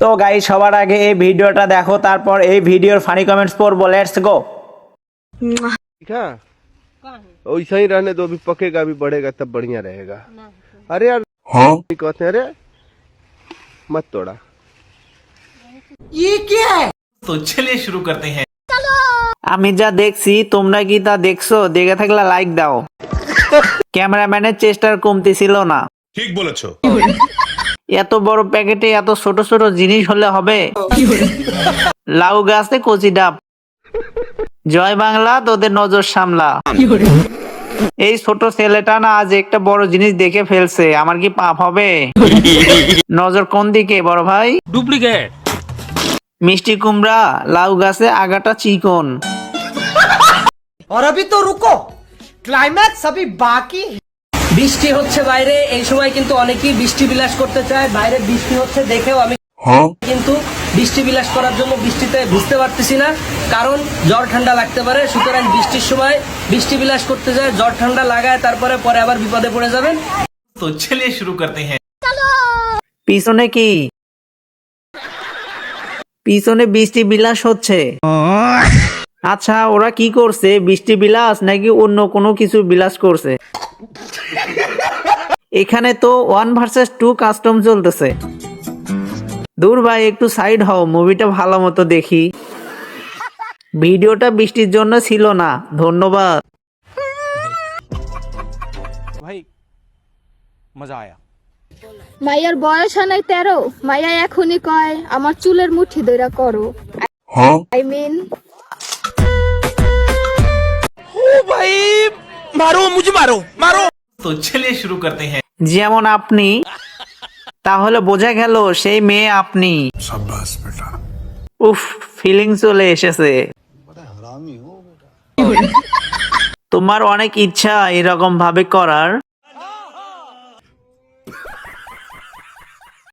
তো গাই সবার আগে এই ভিডিওটা দেখো তারপর এই ভিডিওর ফানি কমেন্টস পড়বো লেটস গো ठीक है वैसा ही रहने दो अभी पकेगा अभी बढ़ेगा तब बढ़िया रहेगा अरे यार हाँ कहते हैं अरे मत तोड़ा तो चलिए शुरू करते हैं আমি যা দেখছি তোমরা কি তা দেখছো দেখে থাকলে লাইক দাও ক্যামেরাম্যানের চেষ্টার কমতি ছিল না ঠিক বলেছো এত বড় প্যাকেটে এত ছোট ছোট জিনিস হলে হবে লাউ গাছে কচি ডাব জয় বাংলা তোদের নজর সামলা এই ছোট ছেলেটা না আজ একটা বড় জিনিস দেখে ফেলছে আমার কি পাপ হবে নজর কোন দিকে বড় ভাই डुप्लीकेट মিষ্টি কুমড়া লাউ গাছে আগাটা চিকন और अभी तो रुको क्लाइमैक्स अभी बाकी है বৃষ্টি হচ্ছে বাইরে এই সময় কিন্তু অনেকেই বৃষ্টি বিলাস করতে চায়। বাইরে বৃষ্টি হচ্ছে দেখেও আমি হ্যাঁ। কিন্তু বৃষ্টি বিলাস করার জন্য বৃষ্টিতে বুঝতে পারতেছি না কারণ জ্বর ঠান্ডা লাগতে পারে। সুতরাং বৃষ্টির সময় বৃষ্টি বিলাস করতে যায় জ্বর ঠান্ডা লাগায় তারপরে পরে আবার বিপদে পড়ে যাবেন। তো ছেলে শুরু করতে হ্যাঁ। পিছনে কি? পিছনে বৃষ্টি বিলাস হচ্ছে। আচ্ছা ওরা কি করছে? বৃষ্টি বিলাস নাকি অন্য কোনো কিছু বিলাস করছে? এখানে তো ওয়ান ভার্সেস টু কাস্টম চলতেছে। দূর ভাই একটু সাইড হও মুভিটা ভালো মতো দেখি। ভিডিওটা বৃষ্টির জন্য ছিল না ধন্যবাদ। ভাই মজা আয়া। মাইয়ার বয়স নাই তেরো। মাইয়া এখনই কয় আমার চুলের মুঠি দইরা করো। হ্যাঁ? আই মিন ও ভাই মারো মুঝে মারো মারো। তো চলে শুরু করতে হ্যাঁ। যেমন আপনি তাহলে বোঝা গেল সেই মেয়ে আপনি। উফ ফিলিং চলে এসেছে। তোমার অনেক ইচ্ছা এরকম ভাবে করার।